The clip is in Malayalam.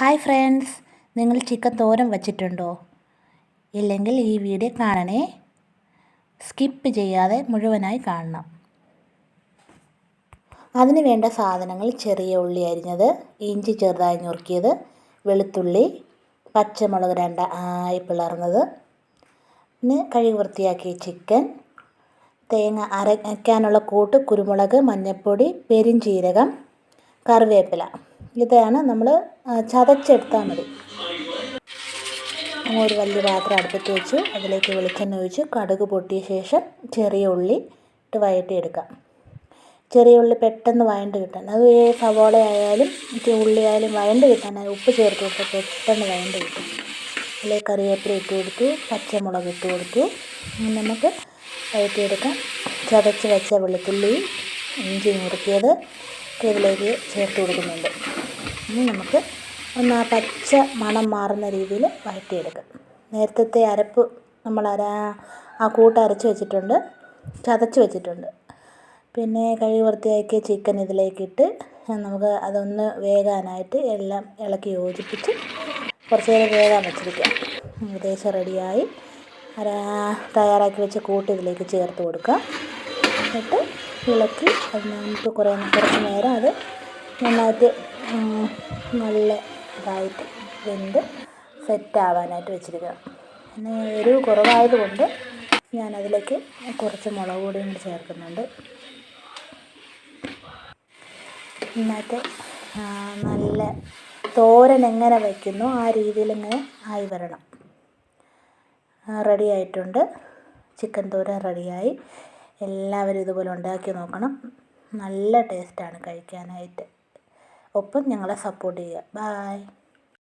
ഹായ് ഫ്രണ്ട്സ് നിങ്ങൾ ചിക്കൻ തോരൻ വച്ചിട്ടുണ്ടോ? ഇല്ലെങ്കിൽ ഈ വീഡിയോ കാണണേ? സ്കിപ്പ് ചെയ്യാതെ മുഴുവനായി കാണണം. അതിന് വേണ്ട സാധനങ്ങൾ ചെറിയ ഉള്ളി അരിഞ്ഞത് ഇഞ്ചി ചെറുതായി ഞുറുക്കിയത് വെളുത്തുള്ളി പച്ചമുളക് രണ്ട് ആയി പിളർന്നത്. പിന്നെ കഴുകി വൃത്തിയാക്കിയ ചിക്കൻ തേങ്ങ അരയ്ക്കാനുള്ള കൂട്ട് കുരുമുളക് മഞ്ഞൾപ്പൊടി പെരിഞ്ചീരകം കറിവേപ്പില. ഇതാണ് നമ്മൾ ചതച്ചെടുത്താൽ മതി. ഒരു വലിയ പാത്രം അടുപ്പത്ത് വെച്ചു. അതിലേക്ക് വെളിച്ചെണ്ണ ഒഴിച്ച് കടുക് പൊട്ടിയ ശേഷം ചെറിയ ഉള്ളി ഇട്ട് വഴറ്റിയെടുക്കാം ചെറിയ ഉള്ളി പെട്ടെന്ന് വഴണ്ട് കിട്ടാൻ അത് സവോള ആയാലും ഉള്ളി ആയാലും വഴണ്ട് കിട്ടാൻ ഉപ്പ് ചേർത്ത് കൊടുത്താൽ പെട്ടെന്ന് വഴണ്ട് കിട്ടും. അതിലേക്ക് കറിവേപ്പില ഇട്ട് കൊടുത്തു പച്ചമുളക് ഇട്ട് കൊടുത്തു. നമുക്ക് വഴറ്റിയെടുക്കാം ചതച്ച് വെച്ച വെളുത്തുള്ളി ഇഞ്ചി മുറുക്കിയത് ഇതിലേക്ക് ചേർത്ത് കൊടുക്കുന്നുണ്ട്. ഇനി നമുക്ക് ഒന്ന് ആ പച്ച മണം മാറുന്ന രീതിയിൽ വഴറ്റിയെടുക്കാം. നേരത്തെ അരപ്പ് നമ്മൾ അര ആ കൂട്ട് അരച്ച് വെച്ചിട്ടുണ്ട് ചതച്ച് വെച്ചിട്ടുണ്ട്. പിന്നെ കഴുകി വൃത്തിയാക്കിയ ചിക്കൻ ഇതിലേക്കിട്ട് നമുക്ക് അതൊന്ന് വേകാനായിട്ട് എല്ലാം ഇളക്കി യോജിപ്പിച്ച് കുറച്ച് നേരം വേകാൻ വെച്ചിരിക്കാം ഏകദേശം റെഡിയായി തയ്യാറാക്കി വെച്ച കൂട്ട് ഇതിലേക്ക് ചേർത്ത് കൊടുക്കുക. എന്നിട്ട് ഇളക്കി നമുക്ക് കുറേ കുറച്ച് നേരം അത് നന്നായിട്ട് നല്ല ഇതായിട്ട് വെന്ത് സെറ്റാവാനായിട്ട് വെച്ചിരിക്കുക പിന്നെ എരിവ് കുറവായതുകൊണ്ട് ഞാനതിലേക്ക് കുറച്ച് മുളക് പൊടിയും കൂടി ചേർക്കുന്നുണ്ട്. ഇന്നത്തെ നല്ല തോരൻ എങ്ങനെ വയ്ക്കുന്നു ആ രീതിയിൽ ഇങ്ങനെ ആയി വരണം. റെഡി ആയിട്ടുണ്ട്. ചിക്കൻ തോരൻ റെഡിയായി എല്ലാവരും ഇതുപോലെ ഉണ്ടാക്കി നോക്കണം. നല്ല ടേസ്റ്റാണ് കഴിക്കാനായിട്ട്. ഒപ്പം ഞങ്ങളെ സപ്പോർട്ട് ചെയ്യുക. ബായ്